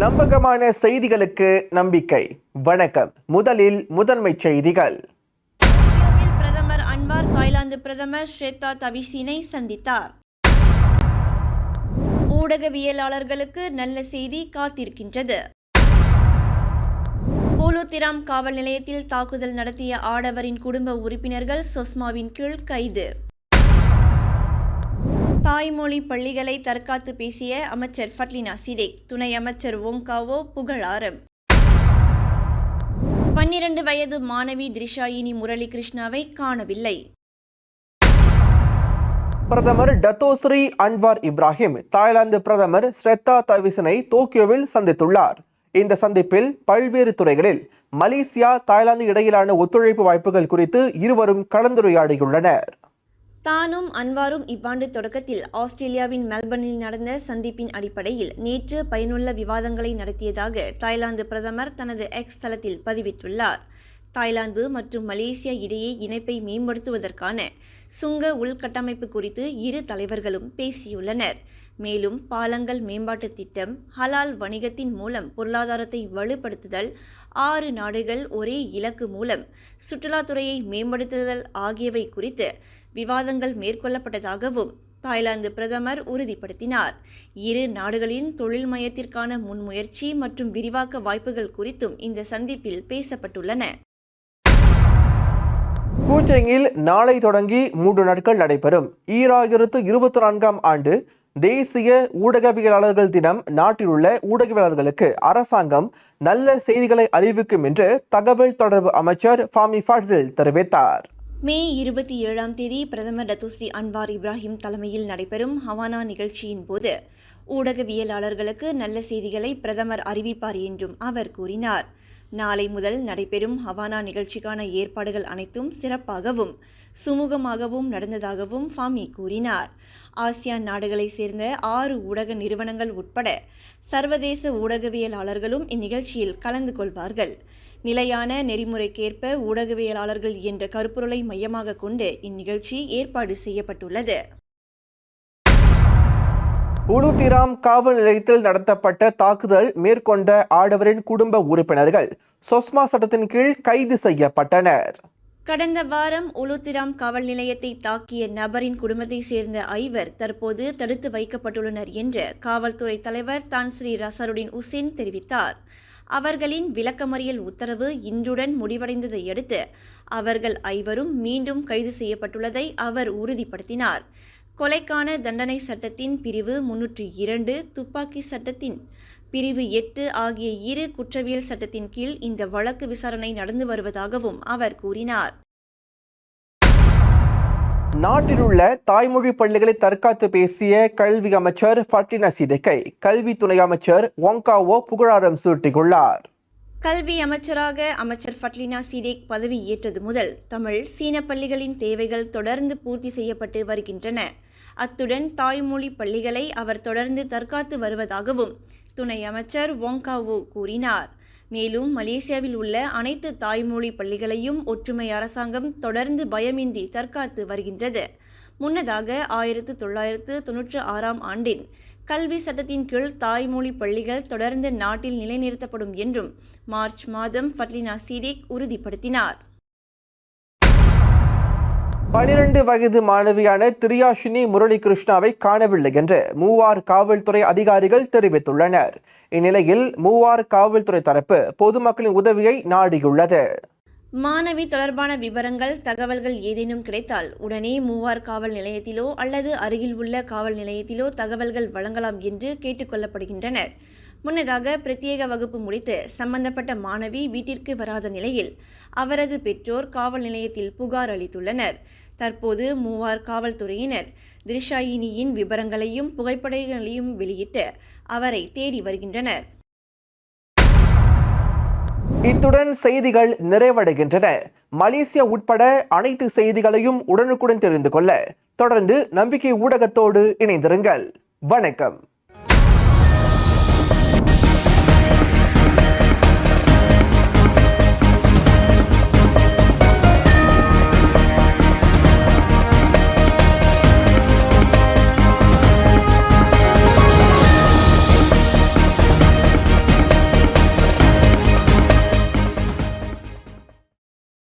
நம்பகமான செய்திகளுக்கு நம்பிக்கை. வணக்கம். முதலில் முதன்மை செய்திகள். பிரதமர் அன்வார் தாய்லாந்து பிரதமர் ஸ்ரேதா தவிசினை சந்தித்தார். ஊடகவியலாளர்களுக்கு நல்ல செய்தி காத்திருக்கின்றது. பூலுத்திராம் காவல் நிலையத்தில் தாக்குதல் நடத்திய ஆடவரின் குடும்ப உறுப்பினர்கள் சொஸ்மாவின் கீழ் கைது. தாய்மொழி பள்ளிகளை தற்காத்து பேசிய அமைச்சர் ஃபட்லினா சிடேக் துணை அமைச்சர் ஓங்காவோ புகழாரம் பன்னிரண்டு வயது மாணவி திரிஷாயினி முரளி கிருஷ்ணாவை காணவில்லை. பிரதமர் டத்தோஸ்ரீ அன்வார் இப்ராஹிம் தாய்லாந்து பிரதமர் ஸ்ரெத்தா தவிசனை டோக்கியோவில் சந்தித்துள்ளார். இந்த சந்திப்பில் பல்வேறு துறைகளில் மலேசியா தாய்லாந்து இடையிலான ஒத்துழைப்பு வாய்ப்புகள் குறித்து இருவரும் கலந்துரையாடியுள்ளனர். தானும் அன்வாரும் இவ்வாண்டு தொடக்கத்தில் ஆஸ்திரேலியாவின் மெல்பர்னில் நடந்த சந்திப்பின் அடிப்படையில் நேற்று பயனுள்ள விவாதங்களை நடத்தியதாக தாய்லாந்து பிரதமர் தனது எக்ஸ் தளத்தில் பதிவிட்டுள்ளார். தாய்லாந்து மற்றும் மலேசியா இடையே இணைப்பை மேம்படுத்துவதற்கான சுங்க உள்கட்டமைப்பு குறித்து இரு தலைவர்களும் பேசியுள்ளனர். மேலும் பாலங்கள் மேம்பாட்டு திட்டம் ஹலால் வணிகத்தின் மூலம் பொருளாதாரத்தை வலுப்படுத்துதல் ஆறு நாடுகள் ஒரே இலக்கு மூலம் சுற்றுலாத்துறையை மேம்படுத்துதல் ஆகியவை குறித்து விவாதங்கள் மேற்கொள்ளப்பட்டதாகவும் தாய்லாந்து பிரதமர் உறுதிப்படுத்தினார். இரு நாடுகளின் தொழில் மையத்திற்கான முன்முயற்சி மற்றும் விரிவாக்க வாய்ப்புகள் குறித்தும் இந்த சந்திப்பில் பேசப்பட்டுள்ளன. கூச்செங்கில் நாளை தொடங்கி மூன்று நாட்கள் நடைபெறும். ஈராயிரத்து இருபத்தி நான்காம் ஆண்டு தேசிய ஊடகவியலாளர்கள் தினம் நாட்டில் உள்ள ஊடகவியலாளர்களுக்கு அரசாங்கம் நல்ல செய்திகளை அறிவிக்கும் என்று தகவல் தொடர்பு அமைச்சர் ஃபாமி ஃபாட்ஸில் தெரிவித்தார். மே இருபத்தி ஏழாம் தேதி பிரதமர் டத்துஸ்ரீ அன்வார் இப்ராஹிம் தலைமையில் நடைபெறும் ஹவானா நிகழ்ச்சியின் போது ஊடகவியலாளர்களுக்கு நல்ல செய்திகளை பிரதமர் அறிவிப்பார் என்றும் அவர் கூறினார். நாளை முதல் நடைபெறும் ஹவானா நிகழ்ச்சிக்கான ஏற்பாடுகள் அனைத்தும் சிறப்பாகவும் சுமூகமாகவும் நடந்ததாகவும் ஃபாமி கூறினார். ஆசியான் நாடுகளைச் சேர்ந்த ஆறு ஊடக நிறுவனங்கள் உட்பட சர்வதேச ஊடகவியலாளர்களும் இந்நிகழ்ச்சியில் கலந்து கொள்வார்கள். நிலையான நெறிமுறைக்கேற்ப ஊடகவியலாளர்கள் என்ற கருப்பொருளை மையமாக கொண்டு இந்நிகழ்ச்சி ஏற்பாடு செய்யப்பட்டுள்ளது. உளுத்திராம் காவல் நிலையத்தில் நடத்தப்பட்ட தாக்குதல் மேற்கொண்ட ஆடவரின் குடும்ப உறுப்பினர்கள் சொஸ்மா சட்டத்தின் கீழ் கைது செய்யப்பட்டனர். கடந்த வாரம் உளுத்திராம் காவல் நிலையத்தை தாக்கிய நபரின் குடும்பத்தைச் சேர்ந்த ஐவர் தற்போது தடுத்து வைக்கப்பட்டுள்ளனர் என்று காவல்துறை தலைவர் தான் ஸ்ரீ ரசருடின் உசேன் தெரிவித்தார். அவர்களின் விளக்கமறியல் உத்தரவு இன்றுடன் முடிவடைந்ததை அடுத்து அவர்கள் ஐவரும் மீண்டும் கைது செய்யப்பட்டுள்ளதை அவர் உறுதிப்படுத்தினார். கொலைக்கான தண்டனை சட்டத்தின் பிரிவு முன்னூற்றி இரண்டு துப்பாக்கி சட்டத்தின் பிரிவு எட்டு ஆகிய இரு குற்றவியல் சட்டத்தின் கீழ் இந்த வழக்கு விசாரணை நடந்து வருவதாகவும் அவர் கூறினார். நாட்டில் உள்ள தாய்மொழி பள்ளிகளை தற்காத்து பேசிய கல்வி அமைச்சர் ஃபட்லினா சிதேக்கை கல்வி துணை அமைச்சர் ஒங்காவோ புகழாரம் சூட்டியுள்ளார். கல்வி அமைச்சராக அமைச்சர் ஃபட்லினா சிடேக் பதவி ஏற்றது முதல் தமிழ் சீன பள்ளிகளின் தேவைகள் தொடர்ந்து பூர்த்தி செய்யப்பட்டு வருகின்றன. அத்துடன் தாய்மொழி பள்ளிகளை அவர் தொடர்ந்து தற்காத்து வருவதாகவும் துணை அமைச்சர் வோங்காவோ கூறினார். மேலும் மலேசியாவில் உள்ள அனைத்து தாய்மொழி பள்ளிகளையும் ஒற்றுமை அரசாங்கம் தொடர்ந்து பயமின்றி தற்காத்து வருகின்றது. முன்னதாக ஆயிரத்து தொள்ளாயிரத்து தொன்னூற்று ஆறாம் ஆண்டின் கல்வி சட்டத்தின் கீழ் தாய்மொழி பள்ளிகள் தொடர்ந்து நாட்டில் நிலைநிறுத்தப்படும் என்றும் மார்ச் மாதம் ஃபட்லினா சீடேக் உறுதிப்படுத்தினார். பனிரெண்டு வயது மாணவியான திரியாஷினி முரளி கிருஷ்ணாவை காணவில்லை என்று மூவார் காவல்துறை அதிகாரிகள் தெரிவித்துள்ளனர். இந்நிலையில் மூவார் காவல்துறை தரப்பு பொதுமக்களின் உதவியை நாடியுள்ளது. மாணவி தொடர்பான விவரங்கள் தகவல்கள் ஏதேனும் கிடைத்தால் உடனே மூவார் காவல் நிலையத்திலோ அல்லது அருகில் உள்ள காவல் நிலையத்திலோ தகவல்கள் வழங்கலாம் என்று கேட்டுக்கொள்ளப்படுகின்றனர் முன்னதாக பிரத்யேக வகுப்பு முடித்து சம்பந்தப்பட்ட மாணவி வீட்டிற்கு வராத நிலையில் அவரது பெற்றோர் காவல் நிலையத்தில் புகார் அளித்துள்ளனர். தற்போது மூவார் காவல்துறையினர் திரிஷாயினியின் விவரங்களையும் புகைப்படங்களையும் வெளியிட்டு அவரை தேடி வருகின்றனர். இத்துடன் செய்திகள் நிறைவடைகின்றன. மலேசியா உட்பட அனைத்து செய்திகளையும் உடனுக்குடன் தெரிந்து கொள்ள தொடர்ந்து நம்பிக்கை ஊடகத்தோடு இணைந்திருங்கள். வணக்கம்.